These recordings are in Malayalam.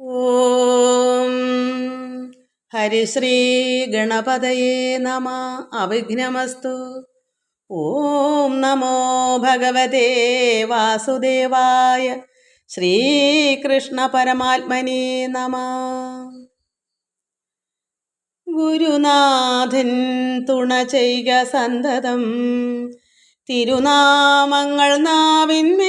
ഓം ഹരിശ്രീ ഗണപതയേ നമ. അവിഘ്നമസ്തു. ഓം നമോ ഭഗവതേ വാസുദേവായ ശ്രീകൃഷ്ണ പരമാത്മനേ നമ. ഗുരുനാഥൻ തുണ ചെയ്യുക സന്തതം തിരുനാമങ്ങൾ നാവിന്മേലെപ്പോഴും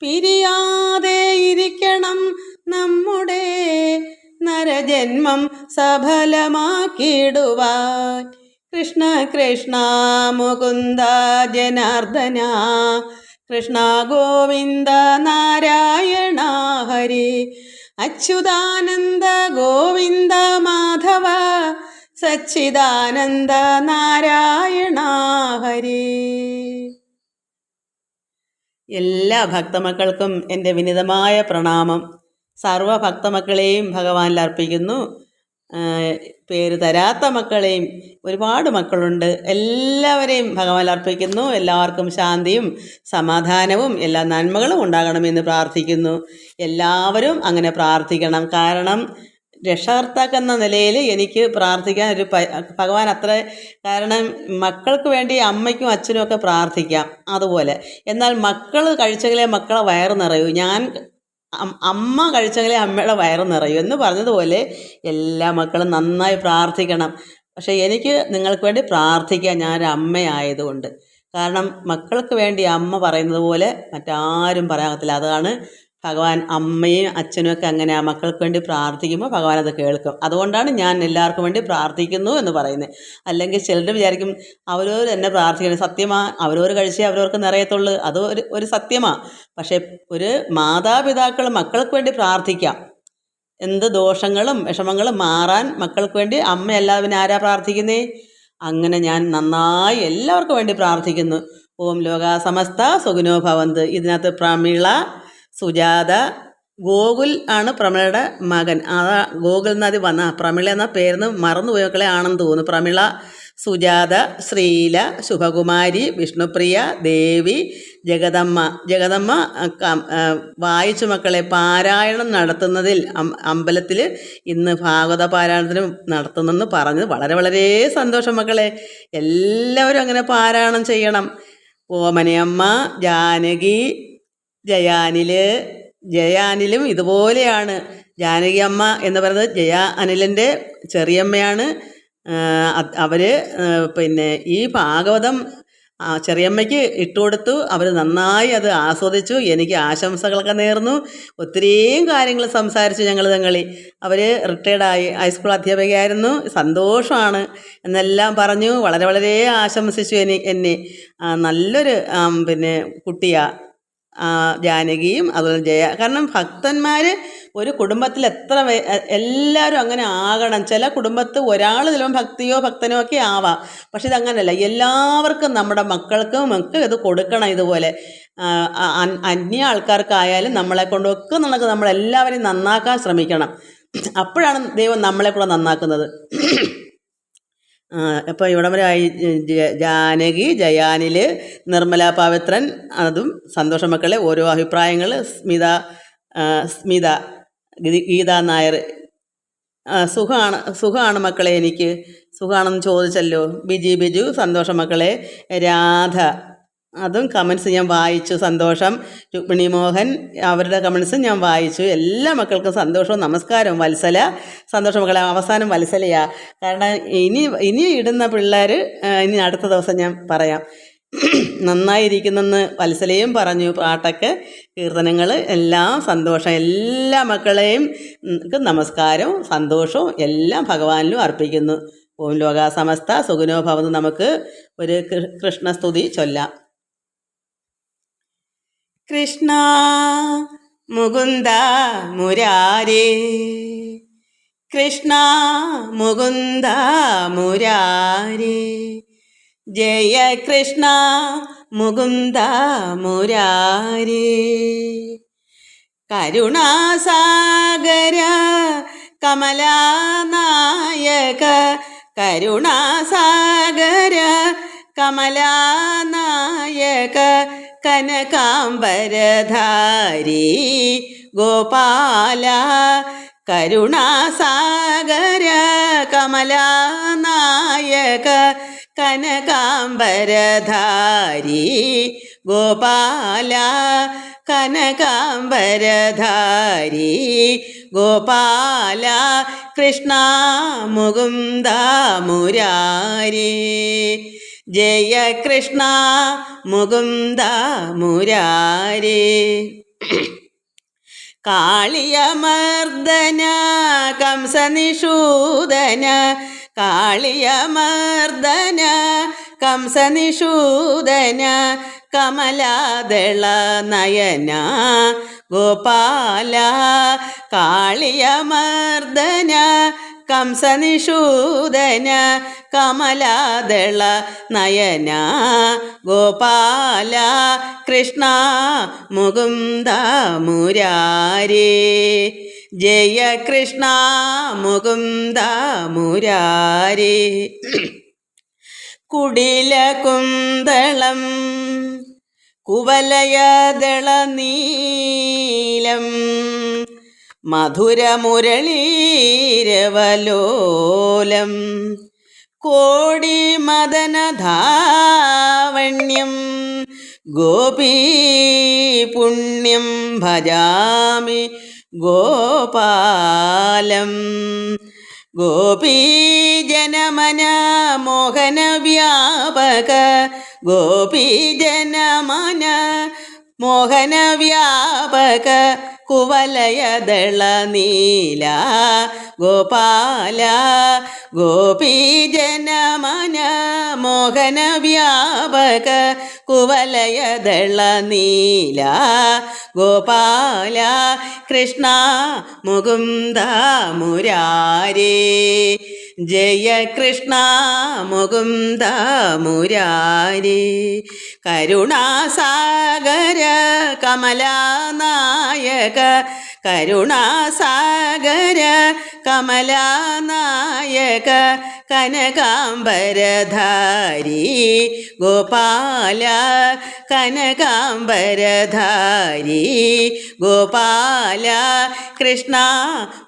പിരിയാതെ ഇരിക്കണം നമ്മുടെ നരജന്മം സഫലമാക്കിയിടുവാൻ. കൃഷ്ണ കൃഷ്ണ മുകുന്ദ ജനാർദ്ദന കൃഷ്ണ ഗോവിന്ദ നാരായണ ഹരി അച്യുതാനന്ദ ഗോവിന്ദ മാധവ സച്ചിദാനന്ദ നാരായണ ഹരി. എല്ലാ ഭക്തമക്കൾക്കും എന്റെ വിനിതമായ പ്രണാമം. സർവ ഭക്തമക്കളെയും ഭഗവാനിൽ അർപ്പിക്കുന്നു. പേര് തരാത്ത മക്കളെയും ഒരുപാട് മക്കളുണ്ട്. എല്ലാവരെയും ഭഗവാനിൽ അർപ്പിക്കുന്നു. എല്ലാവർക്കും ശാന്തിയും സമാധാനവും എല്ലാ നന്മകളും ഉണ്ടാകണമെന്ന് പ്രാർത്ഥിക്കുന്നു. എല്ലാവരും അങ്ങനെ പ്രാർത്ഥിക്കണം. കാരണം രക്ഷകർത്താക്കൾ എന്ന നിലയിൽ എനിക്ക് പ്രാർത്ഥിക്കാൻ ഒരു ഭഗവാൻ അത്ര കാരണം മക്കൾക്ക് വേണ്ടി അമ്മയ്ക്കും അച്ഛനും ഒക്കെ പ്രാർത്ഥിക്കാം അതുപോലെ. എന്നാൽ മക്കൾ കഴിച്ചെങ്കിലേ മക്കളെ വയറ് നിറയൂ. ഞാൻ അമ്മ കഴിച്ചെങ്കിലേ അമ്മയുടെ വയറ് നിറയൂ എന്ന് പറഞ്ഞതുപോലെ എല്ലാ മക്കളും നന്നായി പ്രാർത്ഥിക്കണം. പക്ഷേ എനിക്ക് നിങ്ങൾക്ക് വേണ്ടി പ്രാർത്ഥിക്കാൻ ഞാനൊരു അമ്മയായതുകൊണ്ട്. കാരണം മക്കൾക്ക് വേണ്ടി അമ്മ പറയുന്നത് പോലെ മറ്റാരും പറയാത്തില്ല അതാണ് ഭഗവാൻ അമ്മയും അച്ഛനും ഒക്കെ അങ്ങനെ ആ മക്കൾക്ക് വേണ്ടി പ്രാർത്ഥിക്കുമ്പോൾ ഭഗവാൻ അത് കേൾക്കും. അതുകൊണ്ടാണ് ഞാൻ എല്ലാവർക്കും വേണ്ടി പ്രാർത്ഥിക്കുന്നു എന്ന് പറയുന്നത്. അല്ലെങ്കിൽ ചിലർ വിചാരിക്കും അവരവർ തന്നെ പ്രാർത്ഥിക്കണം സത്യമാ അവരവർ കഴിച്ചേ അവരവർക്ക് നിറയത്തുള്ളൂ. അത് ഒരു ഒരു സത്യമാണ് പക്ഷേ ഒരു മാതാപിതാക്കൾ മക്കൾക്ക് വേണ്ടി പ്രാർത്ഥിക്കാം. എന്ത് ദോഷങ്ങളും വിഷമങ്ങളും മാറാൻ മക്കൾക്ക് വേണ്ടി അമ്മ പിന്നെ ആരാ പ്രാർത്ഥിക്കുന്നേ? അങ്ങനെ ഞാൻ നന്നായി എല്ലാവർക്കും വേണ്ടി പ്രാർത്ഥിക്കുന്നു. ഓം ലോക സമസ്ത സുഖിനോ ഭവന്ത്. ഇതിനകത്ത് പ്രമിള സുജാത ഗോകുൽ ആണ് പ്രമിളയുടെ മകൻ. ആ ഗോകുൽ നദി വന്ന. പ്രമിള എന്ന പേരിന്ന് മറന്നുപോയ മക്കളെ ആണെന്ന് തോന്നുന്നു. പ്രമിള സുജാത ശ്രീല ശുഭകുമാരി വിഷ്ണുപ്രിയ ദേവി ജഗദമ്മ. ജഗദമ്മ വായിച്ചു മക്കളെ പാരായണം നടത്തുന്നതിൽ അമ്പലത്തിൽ ഇന്ന് ഭാഗവത പാരായണത്തിന് നടത്തുന്നെന്ന് പറഞ്ഞത് വളരെ വളരെ സന്തോഷം മക്കളെ. എല്ലാവരും അങ്ങനെ പാരായണം ചെയ്യണം. ഓമനയമ്മ ജാനകി ജയാനിൽ ജയാനിലും ഇതുപോലെയാണ്. ജാനകി അമ്മ എന്ന് പറയുന്നത് ജയ അനിലിന്റെ ചെറിയമ്മയാണ്. അവർ പിന്നെ ഈ ഭാഗവതം ചെറിയമ്മയ്ക്ക് ഇട്ടുകൊടുത്തു അവർ നന്നായി അത് ആസ്വദിച്ചു. എനിക്ക് ആശംസകളൊക്കെ നേർന്നു. ഒത്തിരിയും കാര്യങ്ങൾ സംസാരിച്ചു ഞങ്ങൾ തങ്ങളി. അവർ റിട്ടയർഡായി ഹൈസ്കൂൾ അധ്യാപികയായിരുന്നു. സന്തോഷമാണ്. എന്നെല്ലാം പറഞ്ഞു. വളരെ വളരെ ആശംസിച്ചു എന്നെ. എന്നെ നല്ലൊരു പിന്നെ കുട്ടിയാണ് ജാനകിയും അതുപോലെ ജയ. കാരണം ഭക്തന്മാർ ഒരു കുടുംബത്തിൽ എത്ര എല്ലാവരും അങ്ങനെ ആകണം. ചില കുടുംബത്ത് ഒരാൾ ചിലപ്പോൾ ഭക്തിയോ ഭക്തനോ ഒക്കെ ആവാം. പക്ഷെ ഇതങ്ങനെയല്ല എല്ലാവർക്കും നമ്മുടെ മക്കൾക്കും ഒക്കെ ഇത് കൊടുക്കണം ഇതുപോലെ. അന്യ ആൾക്കാർക്കായാലും നമ്മളെ കൊണ്ടൊക്കെ നമുക്ക് നമ്മളെല്ലാവരെയും നന്നാക്കാൻ ശ്രമിക്കണം. അപ്പോഴാണ് ദൈവം നമ്മളെ കൂടെ നന്നാക്കുന്നത്. അപ്പോൾ ഇവിടം വരെ ആയി ജാനകി ജയാനിൽ നിർമ്മല പാവിത്രൻ അതും സന്തോഷ മക്കളെ ഓരോ അഭിപ്രായങ്ങൾ സ്മിത സ്മിത ഗീത നായർ. സുഖമാണ് സുഖമാണ് മക്കളെ എനിക്ക്. സുഖമാണെന്ന് ചോദിച്ചല്ലോ. ബിജി ബിജു സന്തോഷ മക്കളെ. രാധ. അതും കമൻസ് ഞാൻ വായിച്ചു. സന്തോഷം. രുക്മിണി മോഹൻ അവരുടെ കമൻസ് ഞാൻ വായിച്ചു. എല്ലാ മക്കൾക്കും സന്തോഷവും നമസ്കാരവും. വത്സല. സന്തോഷം മക്കളെ അവസാനം വത്സലയാ. കാരണം ഇനി ഇനി ഇടുന്ന പിള്ളേർ ഇനി അടുത്ത ദിവസം ഞാൻ പറയാം. നന്നായിരിക്കുന്നെന്ന് വത്സലയും പറഞ്ഞു. പാട്ടൊക്കെ കീർത്തനങ്ങൾ എല്ലാം സന്തോഷം. എല്ലാ മക്കളെയും നമസ്കാരവും സന്തോഷവും എല്ലാം ഭഗവാനിലും അർപ്പിക്കുന്നു. ഓം ലോകാസമസ്ത ഭവന്ന് നമുക്ക് ഒരു കൃഷ്ണസ്തുതി ചൊല്ലാം. കൃഷ്ണ മുകുന്ദ മുരാരേ. കൃഷ്ണ മുകുന്ദ മുരാരേ. ജയ കൃഷ്ണ മുകുന്ദ മുരാരേ. കരുണാസാഗര കമലാനായക. കരുണാസാഗര കമലാനായക. കനകാംബരധാരി ഗോപാല കരുണാസാഗര കമലാനായക കനകാംബരധാരി ഗോപാല കനകാംബരധാരി ഗോപാല കൃഷ്ണ മുകുന്ദ മുരാരി ജയ കൃഷ്ണ മുകുന്ദ മുരാരി. കാളിയമർദ്ദന കംസനിഷൂദന കാളിയമർദ്ദന കംസനിഷൂദന കമലാദള നയന ഗോപാല കാളിയമർദ്ദന കംസനിഷൂദന കമലാദള നയന ഗോപാല കൃഷ്ണ മുകുന്ദ മുരാരേ. ജയ കൃഷ്ണ മുകുന്ദ മുരാരേ. കുവലയദള കുവലയദളനീലം മധുരമുരളീരവലോലം കോടിമദനധാവണ്യം ഗോപീ പുണ്യം ഭജാമി ഗോപാലം. ഗോപീജനമന മോഹന വ്യാപക ഗോപീജനമന മോഹന വ്യാപക കുവലയദള നീല ഗോപാല ഗോപീജനമന മോഹന വ്യാപക കുവലയദള നീല ഗോപാല കൃഷ്ണ മുകുന്ദ മുരാരേ. ജയ കൃഷ്ണ മുകുന്ദ മുരാരി കരുണാസാഗര കമലാനായക കരുണാസാഗര കമലാനായക കനകാംബരധാരി ഗോപാല കനകാംബരധാരി ഗോപാല കൃഷ്ണ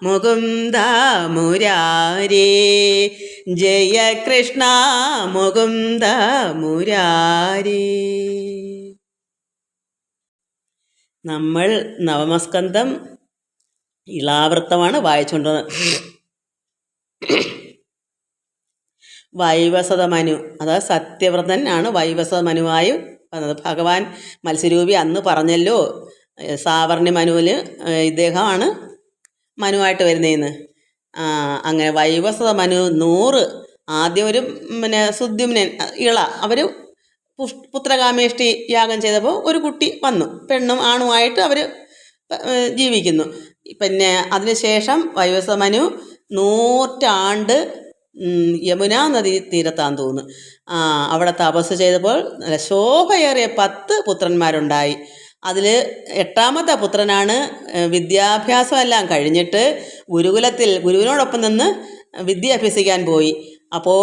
മുകുന്ദ മുരാരേ. ജയ കൃഷ്ണ മുകുന്ദ മുരാരി. നമ്മൾ നവമസ്കന്ധം ഇളാവൃത്തമാണ് വായിച്ചുകൊണ്ടത് വൈവസത മനു അതായത് സത്യവ്രതൻ ആണ് വൈവസത മനുവായി വന്നത്. ഭഗവാൻ മത്സ്യരൂപി അന്ന് പറഞ്ഞല്ലോ സാവർണി മനുവിൽ ഇദ്ദേഹമാണ് മനുവായിട്ട് വരുന്നതെന്ന് അങ്ങനെ വൈവസമനു നൂറ്. ആദ്യം ഒരു പിന്നെ സുദ്യുമ്നൻ ഇള. അവർ പുത്രകാമേഷ്ടി യാഗം ചെയ്തപ്പോൾ ഒരു കുട്ടി വന്നു. പെണ്ണും ആണുമായിട്ട് അവർ ജീവിക്കുന്നു. പിന്നെ അതിനുശേഷം വൈവസമനു നൂറ്റാണ്ട് യമുന നദി തീരത്താന്ന് തോന്നുന്നു. അവിടെ തപസ് ചെയ്തപ്പോൾ ശോഭയേറിയ പത്ത് പുത്രന്മാരുണ്ടായി. അതിൽ എട്ടാമത്തെ പുത്രനാണ് വിദ്യാഭ്യാസമെല്ലാം കഴിഞ്ഞിട്ട് ഗുരുകുലത്തിൽ ഗുരുവിനോടൊപ്പം നിന്ന് വിദ്യ അഭ്യസിക്കാൻ പോയി. അപ്പോൾ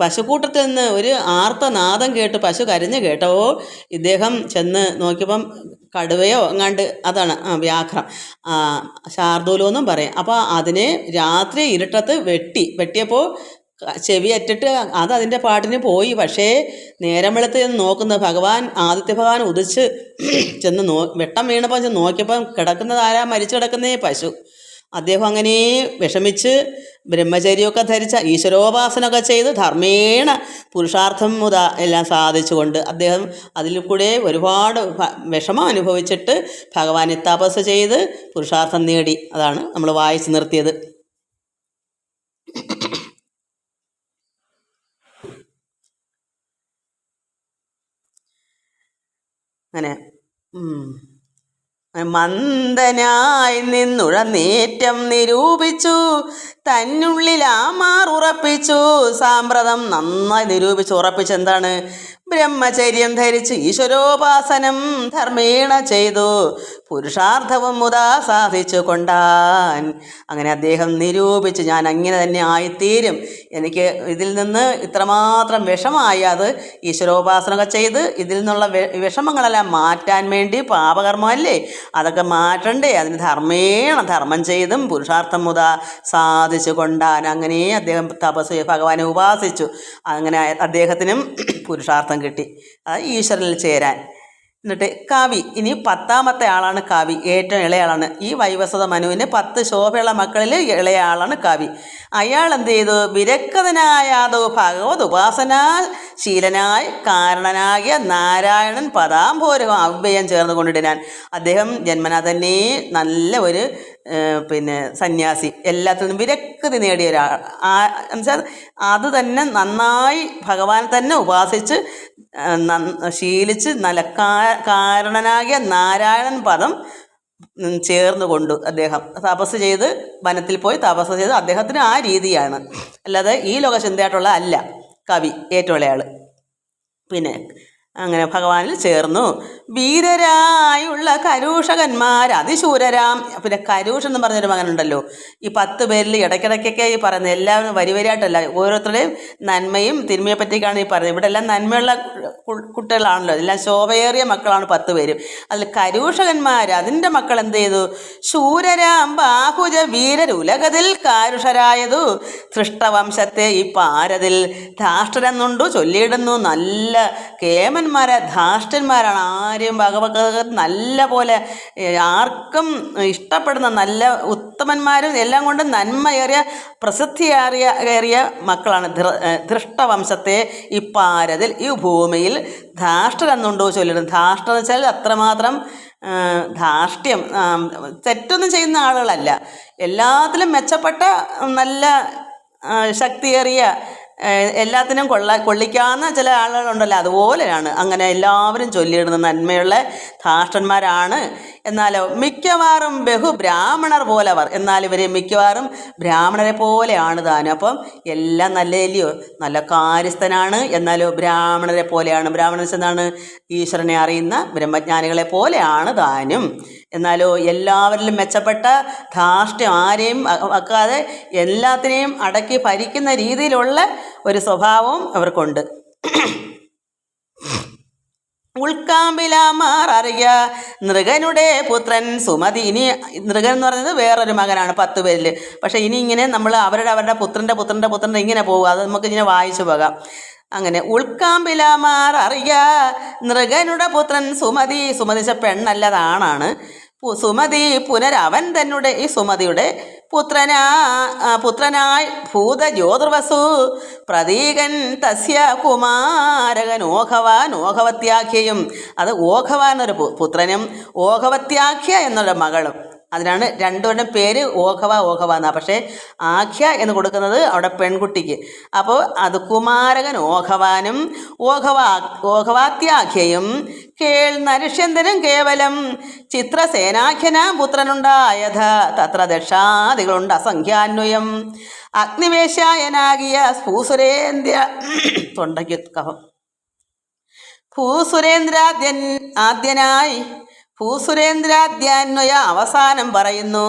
പശുക്കൂട്ടത്തിൽ നിന്ന് ഒരു ആർത്തനാദം കേട്ട് പശു കരഞ്ഞു കേട്ടപ്പോൾ ഇദ്ദേഹം ചെന്ന് നോക്കിയപ്പം കടുവയോ എങ്ങാണ്ട് അതാണ് ആ വ്യാഘ്രം. ശാർദൂലോ എന്നും പറയും. അപ്പോൾ അതിനെ രാത്രി ഇരുട്ടത്ത് വെട്ടി വെട്ടിയപ്പോൾ ചെവി അറ്റിട്ട് അത് അതിന്റെ പാട്ടിന് പോയി. പക്ഷേ നേരം വെളുത്ത് ചെന്ന് നോക്കുന്നത് ഭഗവാൻ ആദിത്യ ഭഗവാൻ ഉദിച്ച് ചെന്ന് നോ വെട്ടം വീണപ്പോൾ ചെന്ന് നോക്കിയപ്പം കിടക്കുന്നത് ആരാ? മരിച്ചു കിടക്കുന്നേ പശു. അദ്ദേഹം അങ്ങനെ വിഷമിച്ച് ബ്രഹ്മചര്യമൊക്കെ ധരിച്ച ഈശ്വരോപാസനമൊക്കെ ചെയ്ത് ധർമ്മേണ പുരുഷാർത്ഥം മുത എല്ലാം സാധിച്ചുകൊണ്ട് അദ്ദേഹം അതിൽ കൂടെ ഒരുപാട് വിഷമം അനുഭവിച്ചിട്ട് ഭഗവാനെ തപസ് ചെയ്ത് പുരുഷാർത്ഥം നേടി. അതാണ് നമ്മൾ വായിച്ചു നിർത്തിയത്. അങ്ങനെ. മന്ദനായി നിന്നുഴന്നേറ്റം നിരൂപിച്ചു. തന്നുള്ളിൽ ആമാർ ഉറപ്പിച്ചു. സാമ്പ്രതം നന്നായി നിരൂപിച്ച്. ഉറപ്പിച്ച് എന്താണ് ബ്രഹ്മചര്യം ധരിച്ച് ഈശ്വരോപാസനം ധർമ്മേണ ചെയ്തു. പുരുഷാർത്ഥവും മുതാ സാധിച്ചു കൊണ്ടാൻ. അങ്ങനെ അദ്ദേഹം നിരൂപിച്ച് ഞാൻ അങ്ങനെ തന്നെ ആയിത്തീരും. എനിക്ക് ഇതിൽ നിന്ന് ഇത്രമാത്രം വിഷമായി അത് ഈശ്വരോപാസനമൊക്കെ ചെയ്ത് ഇതിൽ നിന്നുള്ള വിഷമങ്ങളെല്ലാം മാറ്റാൻ വേണ്ടി പാപകർമ്മമല്ലേ? അതൊക്കെ മാറ്റണ്ടേ? അതിന് ധർമ്മേണ ധർമ്മം ചെയ്തും പുരുഷാർത്ഥം മുത സാധിച്ചു കൊണ്ടാൻ. അങ്ങനെ അദ്ദേഹം തപസ് ഭഗവാനെ ഉപാസിച്ചു. അങ്ങനെ അദ്ദേഹത്തിനും പുരുഷാർത്ഥം കിട്ടി. അത് ഈശ്വരനിൽ ചേരാൻ. എന്നിട്ട് കവി ഇനി പത്താമത്തെ ആളാണ് കവി ഏറ്റവും ഇളയാളാണ്. ഈ വൈവസ്വത മനുവിന് പത്ത് ശോഭയുള്ള മക്കളിൽ ഇളയ ആളാണ് കവി അയാൾ എന്ത് ചെയ്തു? വിരക്തനായാതോ ഭഗവത് ഉപാസനാ ശീലനായി കാരണനാകിയ നാരായണൻ പദാംഭോരകം അവ്യയം ചേർന്ന് കൊണ്ടിടാൻ അദ്ദേഹം ജന്മനാഥനെ നല്ല ഒരു പിന്നെ സന്യാസി എല്ലാത്തിനും വിരക്തി നേടിയ ഒരാൾ ആ എന്നുവെച്ചാൽ അത് തന്നെ നന്നായി ഭഗവാൻ തന്നെ ഉപാസിച്ച് ശീലിച്ച് നല്ല കാരണനാകിയ നാരായണൻ പദം ചേർന്ന് കൊണ്ടു അദ്ദേഹം. തപസ് ചെയ്ത് വനത്തിൽ പോയി തപസ് ചെയ്ത് അദ്ദേഹത്തിന് ആ രീതിയാണ്. അല്ലാതെ ഈ ലോകചിന്തയായിട്ടുള്ള അല്ല കവി ഏറ്റവും ഇളയാൾ പിന്നെ അങ്ങനെ ഭഗവാനിൽ ചേർന്നു. വീരരായുള്ള കരൂഷകന്മാർ അതിശൂരരാം. പിന്നെ കരൂഷ് എന്ന് പറഞ്ഞൊരു മകനുണ്ടല്ലോ. ഈ പത്ത് പേരിൽ ഇടയ്ക്കിടയ്ക്കൊക്കെ ഈ പറയുന്നത് എല്ലാവരും വരിവരിയായിട്ടല്ല ഓരോരുത്തരുടെയും നന്മയും തിന്മയെ പറ്റിയൊക്കെയാണ് ഈ പറയുന്നത്. ഇവിടെ എല്ലാം നന്മയുള്ള കുട്ടികളാണല്ലോ. എല്ലാം ശോഭയേറിയ മക്കളാണ് പത്ത് പേരും. അതിൽ കരൂഷകന്മാർ അതിന്റെ മക്കൾ എന്ത് ചെയ്തു? ശൂരരാം ബാഹുജ വീരരുലകതിൽ കാരുഷരായതു. സൃഷ്ടവംശത്തെ ഈ പാരതിൽ ധാഷ്ടരെന്നുണ്ടു ചൊല്ലിയിടുന്നു. നല്ല കേമന്മാരെ ധാഷ്ടന്മാരാണ് ആരും ഭഗവത് നല്ല പോലെ ആർക്കും ഇഷ്ടപ്പെടുന്ന നല്ല ഉത്തമന്മാരും എല്ലാം കൊണ്ടും നന്മയേറിയ പ്രസിദ്ധിയേറിയ ഏറിയ മക്കളാണ്. ധൃഷ്ടവംശത്തെ ഇപ്പാരതിൽ പാരതിൽ ഈ ഭൂമിയിൽ ധാഷ്ടരെന്നുണ്ടോ ചൊല്ലിടുന്നു ധാഷ്ട എന്ന് വെച്ചാൽ അത്രമാത്രം ധാർഷ്ട്യം തെറ്റൊന്നും ചെയ്യുന്ന ആളുകളല്ല. എല്ലാത്തിലും മെച്ചപ്പെട്ട നല്ല ശക്തിയേറിയ എല്ലാത്തിനും കൊള്ള കൊള്ളിക്കാവുന്ന ചില ആളുകളുണ്ടല്ലോ. അതുപോലെയാണ് അങ്ങനെ എല്ലാവരും ചൊല്ലിയിടുന്ന നന്മയുള്ള ധാഷ്ടന്മാരാണ് എന്നാലോ മിക്കവാറും ബഹു ബ്രാഹ്മണർ പോലവർ. എന്നാൽ ഇവർ മിക്കവാറും ബ്രാഹ്മണരെ പോലെയാണ് താനും. അപ്പം എല്ലാം നല്ലതല്ലയോ നല്ല കാര്യസ്ഥനാണ്. എന്നാലോ ബ്രാഹ്മണരെ പോലെയാണ്. ബ്രാഹ്മണൻ എന്താണ്? ഈശ്വരനെ അറിയുന്ന ബ്രഹ്മജ്ഞാനികളെ പോലെയാണ് താനും. എന്നാലോ എല്ലാവരിലും മെച്ചപ്പെട്ട ധാർഷ്ട്യം ആരെയും വെക്കാതെ എല്ലാത്തിനെയും അടക്കി ഭരിക്കുന്ന രീതിയിലുള്ള ഒരു അവർക്കുണ്ട്. ഉൾക്കാമ്പിലാമാർ അറിയ നൃഗനുടെ പുത്രൻ സുമതി. ഇനി നൃഗൻ എന്ന് പറയുന്നത് വേറൊരു മകനാണ് പത്ത് പേരിൽ പക്ഷേ ഇനി ഇങ്ങനെ നമ്മൾ അവരുടെ അവരുടെ പുത്രന്റെ പുത്രന്റെ പുത്രന്റെ ഇങ്ങനെ പോകും അത് നമുക്ക് ഇങ്ങനെ വായിച്ചു പോകാം. അങ്ങനെ ഉൾക്കാമ്പിലാമാർ അറിയ നൃഗനുടെ പുത്രൻ സുമതി. സുമതിച്ച പെണ്ണല്ലതാണാണ് സുമതി പുനരവൻ തന്നെ ഈ സുമതിയുടെ പുത്രനാ പുത്രനായ പുത്രനായി ഭൂത ജ്യോതിർവസു പ്രതീകൻ തസ്യ കുമാരകൻ ഓഘവാൻ ഓഘവത്യാഖ്യയും അത് ഓഘവാൻ എന്നൊരു പുത്രനും ഓഘവത്യാഖ്യ എന്നൊരു മകളും. അതിനാണ് രണ്ടുപേരുടെ പേര് ഓഘവ ഓഘവ എന്നാ. പക്ഷേ ആഖ്യ എന്ന് കൊടുക്കുന്നത് അവിടെ പെൺകുട്ടിക്ക്. അപ്പോൾ അത് കുമാരകൻ ഓഘവാനും ഓഘവ ഓഘവാത്യാഖ്യയും കേൾ നരുഷ്യന്തനും കേവലം ചിത്രസേനാഖ്യന പുത്രനുണ്ടായത്. തത്ര ദക്ഷാദികളുണ്ട് അസംഖ്യാന്വയം. അഗ്നിവേശായനാകിയ ഭൂസുരേന്ദ്ര തൊണ്ടയ്ക്ക് കഫം. ഭൂസുരേന്ദ്രാദ്യൻ ആദ്യനായി ഭൂസുരേന്ദ്രാദ്യാന്വയ അവസാനം പറയുന്നു.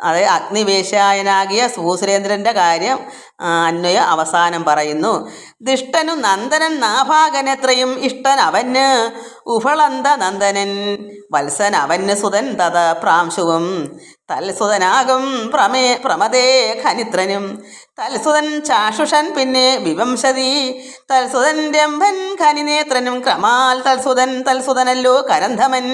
അത് അഗ്നിവേശായനാകിയ ഭൂസുരേന്ദ്രന്റെ കാര്യം അന്വയ അവസാനം പറയുന്നു. ദുഷ്ടനു നന്ദനൻ നാഭാഗനെത്രയും ഇഷ്ടൻ അവന് ഉഫളന്ത നന്ദനൻ വത്സൻ അവന് സുതൻ തത പ്രാംശുവും തൽസുതനാകും പ്രമേ പ്രമദേ ഖനിത്രനും. തൽസുതൻ ചാഷുഷൻ പിന്നെ വിവംശതി. തൽസുതൻ രംഭൻ ഖനിനേത്രനും ക്രമാൽ തൽസുതൻ തൽസുതനല്ലോ കരന്ധമൻ.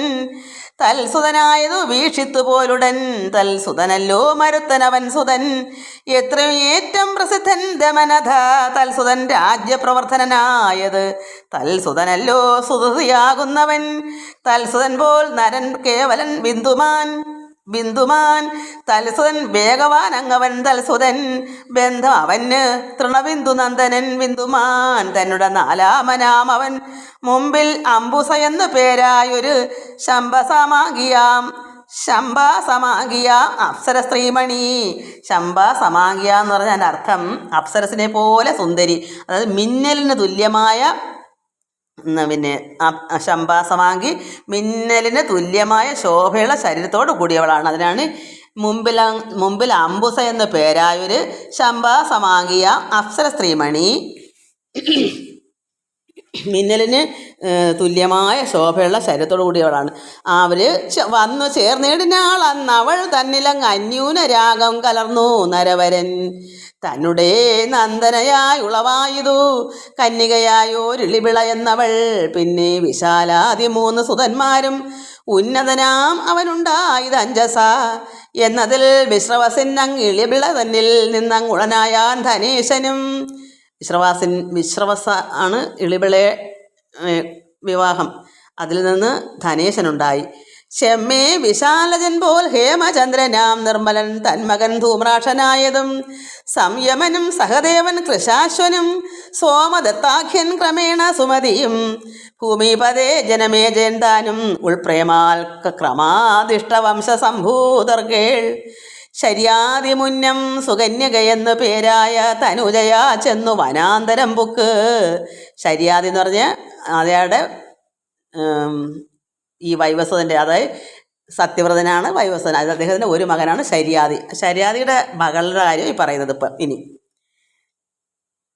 തൽസുതനായതു വീക്ഷിത്തു പോലുടൻ. തൽസുതനല്ലോ മരുത്തനവൻ സുതൻ. എത്രയും ഏറ്റവും പ്രസിദ്ധൻ ദമനഥ തൽസുതൻ രാജ്യപ്രവർത്തനനായത്. തൽസുതനല്ലോ സുതൃതിയാകുന്നവൻ തൽസുതൻ പോൽ നരൻ കേവലൻ ബിന്ദുമാൻ ബിന്ദുമാൻ തൽസുതൻ വേഗവാൻ അങ്ങവൻ തൽസുതൻ ബന്ധം അവന് തൃണബിന്ദു നന്ദനൻ ബിന്ദുമാൻ തന്നുടെ നാലാമനാം അവൻ മുമ്പിൽ അംബുസ എന്നു പേരായൊരു ശംഭസമാകിയാം. ശംഭ സമാഗിയ അപ്സര സ്ത്രീമണി ശംഭ സമാഗിയ എന്ന് പറഞ്ഞാൽ അർത്ഥം അപ്സരസിനെ പോലെ സുന്ദരി. അതായത് മിന്നലിന് തുല്യമായ പിന്നെ ശമ്പാസമാങ്കി മിന്നലിന് തുല്യമായ ശോഭയുള്ള ശരീരത്തോട് കൂടിയവളാണ്. അതിനാണ് മുമ്പിൽ മുമ്പിൽ അംബുസ എന്ന പേരായൊരു ശംഭാസമാങ്കിയ അപ്സര സ്ത്രീമണി. മിന്നലിന് തുല്യമായ ശോഭയുള്ള ശരീരത്തോടു കൂടിയവളാണ്. അവർ വന്നു ചേർന്നിടിനാൾ അന്നവൾ തന്നിലങ്ങ് അന്യൂന രാഗം കലർന്നു നരവരൻ. തന്നുടെ നന്ദനയായി ഉളവായതു കന്യകയായോരുളിവിള എന്നവൾ പിന്നെ വിശാലാദി മൂന്ന് സുതന്മാരും. ഉന്നതനാം അവനുണ്ടായത് അഞ്ചസ. എന്നതിൽ വിശ്രവസിനങ് ഇളിവിള തന്നിൽ നിന്നങ്ങുളനായാൻ ധനേശനും. വിശ്രവാസിൻ വിശ്രവസ ആണ് ഇളിവിളെ വിവാഹം. അതിൽ നിന്ന് ധനേശനുണ്ടായി. ചെമ്മേ വിശാലജൻ പോൽ ഹേമചന്ദ്രനാം നിർമ്മലൻ തന്മകൻ ധൂമ്രാക്ഷനായതും. സംയമനും സഹദേവൻ കൃശാശ്വനും സോമദത്താഖ്യൻ ക്രമേണ സുമതിയും. ഭൂമിപതേ ജനമേ ജയന്താനും ഉൾപ്രേമാൽ ക്രമാദിഷ്ടവംശസംഭൂതർഗേൾ ശര്യാതിമുന്നം സുകന്യകയെന്നു പേരായ തനുജയാ ചെന്നു വനാന്തരം പുക്ക്. ശര്യാതി എന്ന് പറഞ്ഞ് ഉം, ഈ വൈവസ്വതന്റെ അതായത് സത്യവ്രതനാണ് വൈവസ്വതൻ. അത് അദ്ദേഹത്തിന്റെ ഒരു മകനാണ് ശരിയാദി. ശര്യാദിയുടെ മകളുടെ കാര്യം ഈ പറയുന്നത് ഇപ്പം ഇനി.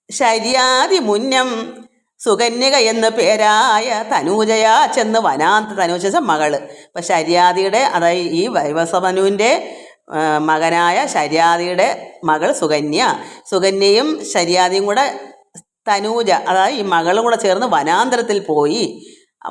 ശര്യാതി മുന്നം സുകന്യക എന്ന് പേരായ തനൂജയാ ചെന്ന് വനാന്ത തനൂജ മകൾ. അപ്പം ശര്യാദിയുടെ അതായത് ഈ വൈവസവനുവിന്റെ മകനായ ശര്യാദിയുടെ മകൾ സുകന്യ. സുകന്യയും ശര്യാദിയും കൂടെ തനൂജ അതായത് ഈ മകളും കൂടെ ചേർന്ന് വനാന്തരത്തിൽ പോയി.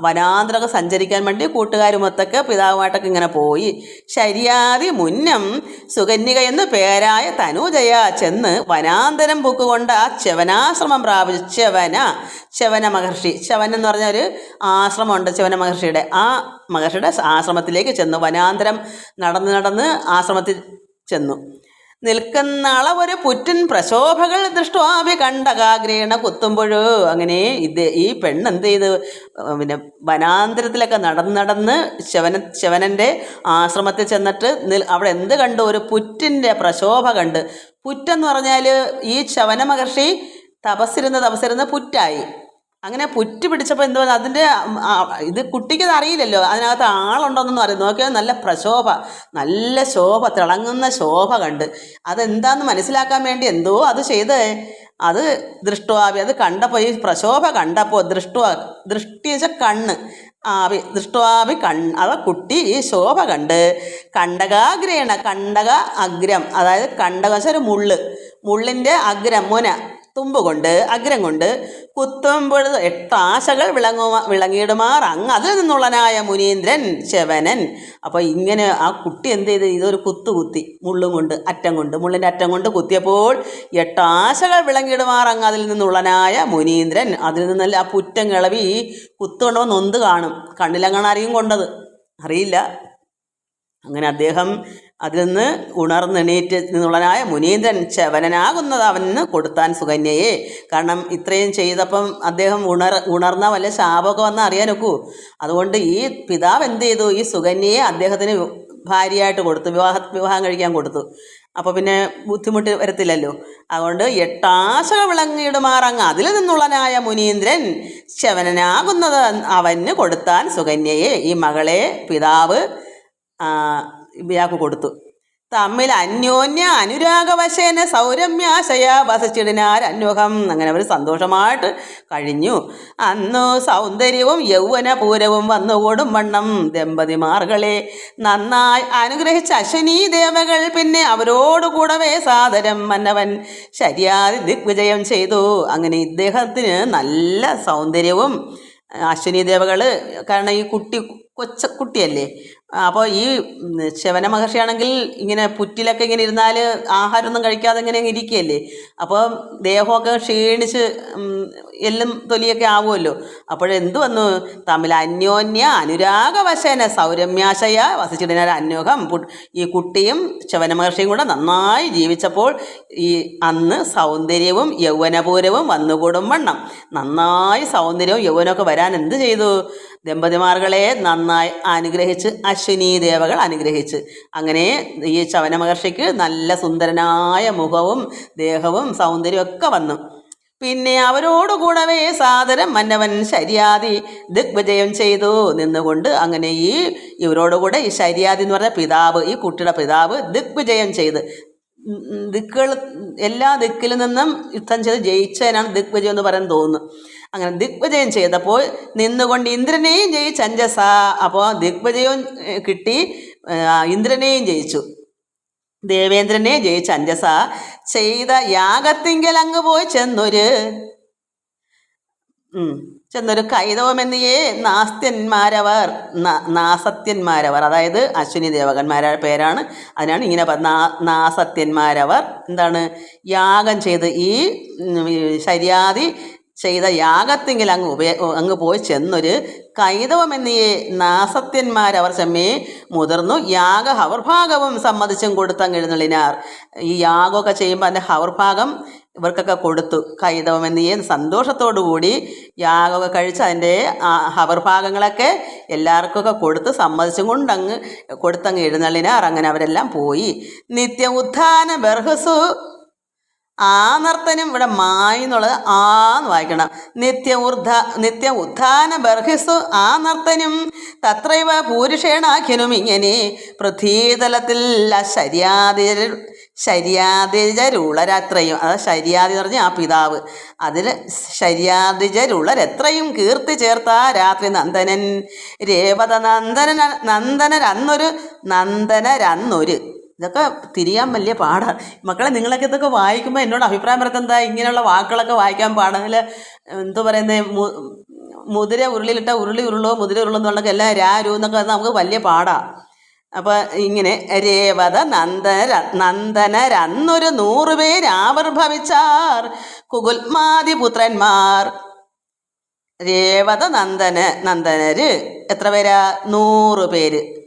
വനാന്തരമൊക്കെ സഞ്ചരിക്കാൻ വേണ്ടി കൂട്ടുകാരുമൊത്തൊക്കെ പിതാവുമായിട്ടൊക്കെ ഇങ്ങനെ പോയി. ശരിയാതി മുന്നം സുകന്യക എന്ന് പേരായ തനുജയ ചെന്ന് വനാന്തരം പൂക്കുകൊണ്ട് ആ ചവനാശ്രമം പ്രാപിച്ചു. ചവന ശവന മഹർഷി. ശവൻ എന്ന് പറഞ്ഞ ഒരു ആശ്രമമുണ്ട് ശവന മഹർഷിയുടെ. ആ മഹർഷിയുടെ ആശ്രമത്തിലേക്ക് ചെന്നു വനാന്തരം നടന്ന് നടന്ന് ആശ്രമത്തിൽ ചെന്നു. നിൽക്കുന്ന അളവൊരു പുറ്റിൻ പ്രശോഭകൾ ദൃഷ്ടാഭി കണ്ടകാഗ്രേണ കുത്തുമ്പോഴോ. അങ്ങനെ ഇത് ഈ പെണ്ണ് എന്ത് ചെയ്ത് പിന്നെ വനാന്തരത്തിലൊക്കെ നടന്ന് നടന്ന് ശവന ശവനന്റെ ആശ്രമത്തിൽ ചെന്നിട്ട് അവിടെ എന്ത് കണ്ടു? ഒരു പുറ്റിന്റെ പ്രശോഭ കണ്ട്. പുറ്റെന്ന് പറഞ്ഞാൽ ഈ ശവന മഹർഷി തപസ്സിരുന്ന് തപസ്സിരുന്ന് പുറ്റായി. അങ്ങനെ പുറ്റ് പിടിച്ചപ്പോൾ എന്തോ അതിന്റെ ഇത് കുട്ടിക്ക് ഇത് അറിയില്ലല്ലോ. അതിനകത്ത് ആളുണ്ടോന്നൊന്നും അറിയാം നോക്കിയാൽ നല്ല പ്രശോഭ നല്ല ശോഭ തിളങ്ങുന്ന ശോഭ കണ്ട്. അതെന്താന്ന് മനസ്സിലാക്കാൻ വേണ്ടി എന്തോ അത് ചെയ്ത്. അത് ദൃഷ്ടുവാവി അത് കണ്ടപ്പോൾ ഈ പ്രശോഭ കണ്ടപ്പോൾ ദൃഷ്ടുവ ദൃഷ്ടി വെച്ചാൽ കണ്ണ് ആവി ദൃഷ്ടുവാവി കണ് അവ കുട്ടി ഈ ശോഭ കണ്ട്. കണ്ടകാഗ്രേണ കണ്ടക അഗ്രം അതായത് കണ്ടക വെച്ചാൽ ഒരു മുള്ള് മുള്ളിന്റെ അഗ്രം മുന. തുമ്പ് കൊണ്ട് അഗ്രം കൊണ്ട് കുത്തുമ്പോൾ എട്ടാശകൾ വിളങ്ങു വിളങ്ങിയിടുമാർ. അങ്ങ് അതിൽ നിന്നുള്ളനായ മുനീന്ദ്രൻ ശവനൻ. അപ്പോൾ ഇങ്ങനെ ആ കുട്ടി എന്ത് ചെയ്ത്? ഇതൊരു കുത്തു കുത്തി മുള്ളും കൊണ്ട് അറ്റം കൊണ്ട്. മുള്ളിന്റെ അറ്റം കൊണ്ട് കുത്തിയപ്പോൾ എട്ടാശകൾ വിളങ്ങിയിടുമാർ. അങ്ങ് അതിൽ നിന്നുള്ളനായ മുനീന്ദ്രൻ അതിൽ നിന്നല്ല ആ പുറ്റം കിളവി കുത്തുകൊണ്ടോ നൊന്ത് കാണും. കണ്ണിലങ്ങാണ് ആരെയും കൊണ്ടത്? അറിയില്ല. അങ്ങനെ അദ്ദേഹം അതിൽ നിന്ന് ഉണർന്നെണീറ്റ് നിന്നുള്ളനായ മുനീന്ദ്രൻ ചവനനാകുന്നത് അവന് കൊടുത്താൻ സുകന്യയെ. കാരണം ഇത്രയും ചെയ്തപ്പം അദ്ദേഹം ഉണർ ഉണർന്ന വല്ല ശാപമൊക്കെ വന്ന് അറിയാനൊക്കൂ. അതുകൊണ്ട് ഈ പിതാവ് എന്ത് ചെയ്തു? ഈ സുകന്യയെ അദ്ദേഹത്തിന് ഭാര്യയായിട്ട് കൊടുത്തു. വിവാഹ വിവാഹം കഴിക്കാൻ കൊടുത്തു. അപ്പോൾ പിന്നെ ബുദ്ധിമുട്ട് വരത്തില്ലല്ലോ. അതുകൊണ്ട് എട്ടാശക വിളങ്ങിയിടുമാറങ്ങ് അതിൽ നിന്നുള്ളനായ മുനീന്ദ്രൻ ശവനനാകുന്നത് അവന് കൊടുത്താൻ സുകന്യയെ. ഈ മകളെ പിതാവ് ഇയാൾക്ക് കൊടുത്തു. തമ്മിൽ അന്യോന്യ അനുരാഗവശേന സൗരമ്യാശയ വസിച്ചിടിനാർ അന്വഹം അങ്ങനെ അവർ സന്തോഷമായിട്ട് കഴിഞ്ഞു. അന്നു സൗന്ദര്യവും യൗവനപൂരവും വന്നുകൂടും വണ്ണം. ദമ്പതിമാർകളെ നന്നായി അനുഗ്രഹിച്ച അശ്വനീ ദേവകൾ പിന്നെ അവരോട് കൂടവേ സാദരം മന്നവൻ. ശരിയാതി ദിഗ്വിജയം ചെയ്തു. അങ്ങനെ ഇദ്ദേഹത്തിന് നല്ല സൗന്ദര്യവും അശ്വനീ ദേവകൾ കാരണം ഈ കുട്ടി കൊച്ച കുട്ടിയല്ലേ? അപ്പോൾ ഈ ശവന മഹർഷിയാണെങ്കിൽ ഇങ്ങനെ പുറ്റിലൊക്കെ ഇങ്ങനെ ഇരുന്നാൽ ആഹാരമൊന്നും കഴിക്കാതെ ഇങ്ങനെ ഇരിക്കുകയല്ലേ അപ്പോൾ ദേഹമൊക്കെ ക്ഷീണിച്ച് എല്ലും തൊലിയൊക്കെ ആവുമല്ലോ? അപ്പോഴെന്ത് വന്നു? തമ്മിൽ അന്യോന്യ അനുരാഗവശേന സൗരമ്യാശയ വസിച്ചിടുന്ന അന്യോഹം ഈ കുട്ടിയും ശവന മഹർഷിയും കൂടെ നന്നായി ജീവിച്ചപ്പോൾ ഈ അന്ന് സൗന്ദര്യവും യൗവനപൂരവും വന്നുകൂടും വണ്ണം. നന്നായി സൗന്ദര്യവും യൗവനമൊക്കെ വരാൻ എന്ത് ചെയ്തു? ദമ്പതിമാർകളെ നന്നായി അനുഗ്രഹിച്ച് അശ്വിനി ദേവകൾ അനുഗ്രഹിച്ച്. അങ്ങനെ ഈ ശവന മഹർഷിക്ക് നല്ല സുന്ദരനായ മുഖവും ദേഹവും സൗന്ദര്യവും ഒക്കെ വന്നു. പിന്നെ അവരോടുകൂടവേ സാദരം മന്നവൻ ശര്യാദി ദിഗ്വിജയം ചെയ്തു നിന്നുകൊണ്ട് അങ്ങനെ ഈ ഇവരോടുകൂടെ ഈ ശര്യാദി എന്ന് പറഞ്ഞ പിതാവ് ഈ കുട്ടിയുടെ പിതാവ് ദിഗ്വിജയം ചെയ്ത്. ദിക്കുകൾ എല്ലാ ദിക്കിൽ നിന്നും യുദ്ധം ചെയ്ത് ജയിച്ചതിനാണ് ദിഗ്വിജയം എന്ന് പറയാൻ തോന്നുന്നു. അങ്ങനെ ദിഗ്വിജയം ചെയ്തപ്പോൾ നിന്നുകൊണ്ട് ഇന്ദ്രനെയും ജയിച്ച് അഞ്ജസ അപ്പോൾ ദിഗ്വിജയവും കിട്ടി ഇന്ദ്രനെയും ജയിച്ചു. ദേവേന്ദ്രനെ ജയിച്ച അഞ്ജസ ചെയ്ത യാഗത്തിങ്കൽ അങ്ങ് പോയി ചെന്നൊരു ചെന്നൊരു കൈതവമെന്നിയേ നാസ്ത്യന്മാരവർ നാസത്യന്മാരവർ. അതായത് അശ്വിനി ദേവകന്മാരുടെ പേരാണ്. അതിനാണ് ഇങ്ങനെ നാസത്യന്മാരവർ എന്താണ്? യാഗം ചെയ്ത് ഈ ശരിയാതി ചെയ്ത യാഗത്തിങ്കിൽ അങ്ങ് ഉപയ അങ്ങ് പോയി ചെന്നൊരു കൈതവമെന്നിയെ നാസത്യന്മാരവർ ചെമ്മേ മുതിർന്നു. യാഗ ഹവർഭാഗവും സമ്മതിച്ചും കൊടുത്തങ്ങ് എഴുന്നള്ളിനാർ. ഈ യാഗമൊക്കെ ചെയ്യുമ്പോൾ അതിന്റെ ഹവർഭാഗം ഇവർക്കൊക്കെ കൊടുത്തു. കൈതവമെന്നിയെ സന്തോഷത്തോടു കൂടി യാഗമൊക്കെ കഴിച്ച് അതിന്റെ ഹവർഭാഗങ്ങളൊക്കെ എല്ലാവർക്കൊക്കെ കൊടുത്ത് സമ്മതിച്ചും കൊണ്ടങ്ങ് കൊടുത്തങ്ങ് എഴുന്നള്ളിനാർ. അങ്ങനെ അവരെല്ലാം പോയി. നിത്യ ഉത്ഥാന ബർഹസു ആ നർത്തനം ഇവിടെ മായി എന്നുള്ളത് ആ എന്ന് വായിക്കണം. നിത്യ ഊർധ നിത്യ ഉത്ഥാന ബർഹിസു ആ നർത്തനും. തത്രൈവ പൂരുഷേണാഖ്യനും ഇങ്ങനെ പൃഥ്വീതലത്തിൽ ശര്യാതി ശര്യാതിജരുളരത്രയും അത് ശര്യാതി എന്ന് ആ പിതാവ്. അതിൽ ശര്യാതിജരുളരെത്രയും കീർത്തി ചേർത്ത രാത്രി നന്ദനൻ രേവത നന്ദന നന്ദനരന്നൊരു നന്ദനരന്നൊരു. ഇതൊക്കെ തിരിയാൻ വലിയ പാടാണ് മക്കളെ നിങ്ങളൊക്കെ ഇതൊക്കെ വായിക്കുമ്പോൾ എന്നോട് അഭിപ്രായം പറയത്തെന്താ ഇങ്ങനെയുള്ള വാക്കുകളൊക്കെ വായിക്കാൻ പാടില്ല എന്തോ പറയുന്നത് മുതിര ഉരുളിയിലിട്ട ഉരുളി ഉരുളോ മുതിര ഉരുളോ എന്നുള്ളതൊക്കെ എല്ലാം രാരു എന്നൊക്കെ നമുക്ക് വലിയ പാടാണ് അപ്പോൾ ഇങ്ങനെ രേവത നന്ദന നന്ദനരന്നൊരു നൂറുപേര് ആവിർഭവിച്ചാർ. കുകുൽമാതി രേവത നന്ദന നന്ദനര് എത്ര പേരാ? നൂറ് പേര്. രെ-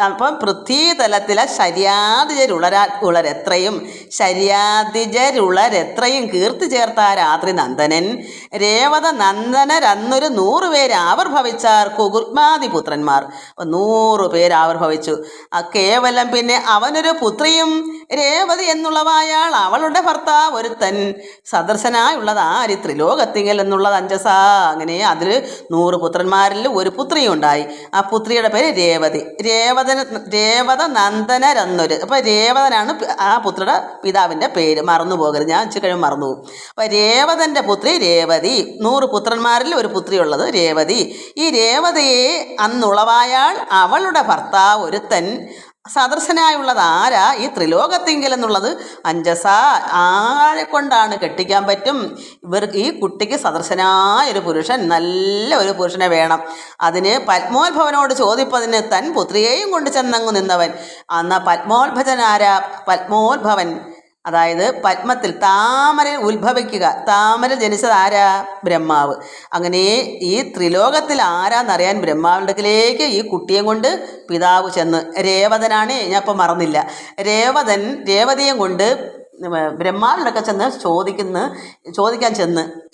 അപ്പം പൃഥ്വീതലത്തിലെ ശര്യാതിജരുളരാ ഉളരെത്രയും? ശര്യാതിജരുളരെത്രയും കീർത്തി ചേർത്ത രാത്രി നന്ദനൻ. രേവത നന്ദനരന്നൊരു നൂറ് പേര് ആവിർഭവിച്ചാർ കുകുർമാതിപുത്രന്മാർ അപ്പം നൂറ് പേര് ആവിർഭവിച്ചു. ആ കേവലം പിന്നെ അവനൊരു പുത്രിയും രേവതി എന്നുള്ളവായാൾ അവളുടെ ഭർത്താവ് ഒരുത്തൻ. സദർശനായുള്ളത് ആര്? ത്രിലോകത്തിങ്കൽ എന്നുള്ളത് അഞ്ചസ. അങ്ങനെ അതിൽ നൂറ് പുത്രന്മാരിൽ ഒരു പുത്രിയുണ്ടായി. ആ പുത്രിയുടെ പേര് രേവതി. രേവതന രേവത നന്ദനരെന്നൊരു അപ്പോൾ രേവതനാണ് ആ പുത്രിയുടെ പിതാവിന്റെ പേര്. മറന്നു പോകരുത്. ഞാൻ ഇച്ചിരി കഴിയുമ്പോൾ മറന്നു പോകും. അപ്പോൾ രേവതന്റെ പുത്രി രേവതി. നൂറ് പുത്രന്മാരിൽ ഒരു പുത്രിയുള്ളത് രേവതി. ഈ രേവതയെ അന്നുളവായാൾ അവളുടെ ഭർത്താവ് ഒരുത്തൻ സദർശനായുള്ളത് ആരാ ഈ ത്രിലോകത്തെങ്കിൽ എന്നുള്ളത് അഞ്ചസ. ആരെ കൊണ്ടാണ് കെട്ടിക്കാൻ പറ്റും? ഇവർ ഈ കുട്ടിക്ക് സദർശനായ ഒരു പുരുഷൻ നല്ല ഒരു പുരുഷനെ വേണം. അതിന് പത്മോത്ഭവനോട് ചോദിപ്പതിന് തൻ പുത്രിയെയും കൊണ്ട് ചെന്നങ്ങു നിന്നവൻ. അന്ന പത്മോത്ഭജനാര പത്മോത്ഭവൻ. അതായത് പത്മത്തിൽ താമരയിൽ ഉത്ഭവിക്കുക. താമര ജനിച്ചത് ആരാ? ബ്രഹ്മാവ്. അങ്ങനെ ഈ ത്രിലോകത്തിൽ ആരാന്നറിയാൻ ബ്രഹ്മാവിന്റെ അടുക്കലേക്ക് ഈ കുട്ടിയെ കൊണ്ട് പിതാവ് ചെന്ന്. രേവതനാണ് ഞാൻ ഇപ്പം മറന്നില്ല. രേവതൻ രേവതിയെ കൊണ്ട് ബ്രഹ്മാവിനൊക്കെ ചെന്ന് ചോദിക്കുന്നു ചോദിക്കാൻ ചെന്ന്.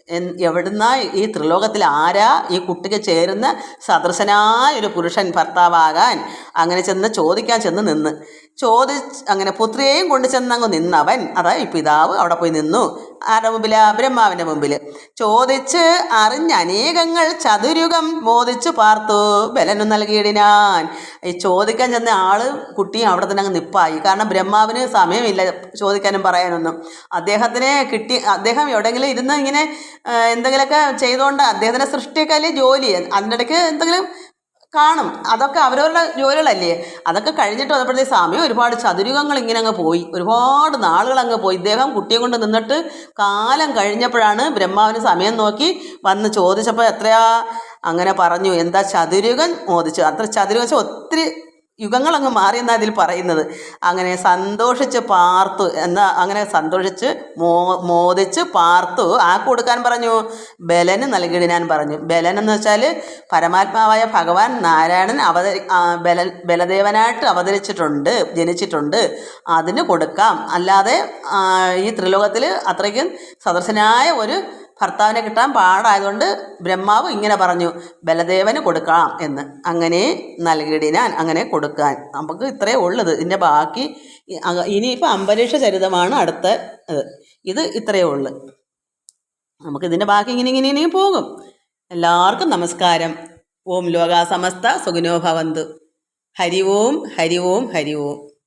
എവിടുന്നാ ഈ ത്രിലോകത്തിൽ ആരാ ഈ കുട്ടിക്ക് ചേരുന്ന സദൃശനായ ഒരു പുരുഷൻ ഭർത്താവാകാൻ അങ്ങനെ ചെന്ന് ചോദിക്കാൻ ചെന്ന് നിന്ന്. ചോദി അങ്ങനെ പുത്രിയെയും കൊണ്ട് ചെന്നങ്ങ് നിന്നവൻ അതായത് പിതാവ് അവിടെ പോയി നിന്നു. ആരുടെ മുമ്പിലാ? ബ്രഹ്മാവിന്റെ മുമ്പിൽ ചോദിച്ച് അറിഞ്ഞ അനേകങ്ങൾ ചതുരുകം മോദിച്ചു പാർത്തു. ബലനു നൽകിയിടിനാൻ ഈ ചോദിക്കാൻ ചെന്ന ആൾ കുട്ടിയും അവിടെ തന്നെ അങ്ങ് നിപ്പായി. കാരണം ബ്രഹ്മാവിന് സമയമില്ല ചോദിക്കാനും പറയാനൊന്നും. അദ്ദേഹത്തിനെ കിട്ടി അദ്ദേഹം എവിടെയെങ്കിലും ഇരുന്ന് ഇങ്ങനെ എന്തെങ്കിലുമൊക്കെ ചെയ്തുകൊണ്ട് അദ്ദേഹത്തിന്റെ സൃഷ്ടിയൊക്കെ അല്ലെങ്കിൽ ജോലി അതിന്റെ ഇടയ്ക്ക് എന്തെങ്കിലും കാണും. അതൊക്കെ അവരവരുടെ ജോലികളല്ലേ? അതൊക്കെ കഴിഞ്ഞിട്ട് വന്നപ്പോഴത്തേക്ക് സമയം ഒരുപാട് ചതുരുകങ്ങൾ ഇങ്ങനെ അങ്ങ് പോയി. ഒരുപാട് നാളുകൾ അങ്ങ് പോയി. ഇദ്ദേഹം കുട്ടിയെ കൊണ്ട് നിന്നിട്ട് കാലം കഴിഞ്ഞപ്പോഴാണ് ബ്രഹ്മാവിന് സമയം നോക്കി വന്ന് ചോദിച്ചപ്പോൾ എത്രയാ? അങ്ങനെ പറഞ്ഞു എന്താ ചതുരുകൻ? മോദിച്ചു. അത്ര ചതുരുകം വെച്ചാൽ ഒത്തിരി യുഗങ്ങൾ അങ്ങ് അതിൽ പറയുന്നത്. അങ്ങനെ സന്തോഷിച്ച് പാർത്തു എന്നാ അങ്ങനെ സന്തോഷിച്ച് മോ മോദിച്ച് പാർത്തു. ആ കൊടുക്കാൻ പറഞ്ഞു? ബലന് നൽകിയിടാൻ പറഞ്ഞു. ബലൻ എന്ന് വെച്ചാൽ പരമാത്മാവായ ഭഗവാൻ നാരായണൻ അവതരി ബല ബലദേവനായിട്ട് അവതരിച്ചിട്ടുണ്ട് ജനിച്ചിട്ടുണ്ട്. അതിന് കൊടുക്കാം. അല്ലാതെ ഈ ത്രിലോകത്തിൽ അത്രയ്ക്കും സദർശനായ ഒരു ഭർത്താവിനെ കിട്ടാൻ പാടായതുകൊണ്ട് ബ്രഹ്മാവ് ഇങ്ങനെ പറഞ്ഞു ബലദേവന് കൊടുക്കാം എന്ന്. അങ്ങനെ നൽകിയിടിനാൻ അങ്ങനെ കൊടുക്കാൻ. നമുക്ക് ഇത്രയേ ഉള്ളത്. ഇതിന്റെ ബാക്കി ഇനിയിപ്പോൾ അംബരീഷ ചരിതമാണ് അടുത്ത ഇത്. ഇത് ഇത്രയേ ഉള്ളു. നമുക്കിതിന്റെ ബാക്കി ഇങ്ങനെ ഇങ്ങനെ ഇങ്ങനെ പോകും. എല്ലാവർക്കും നമസ്കാരം. ഓം ലോകാസമസ്ത സുഖിനോ ഭവന്തു. ഹരി ഓം ഹരി ഓം ഹരി ഓം.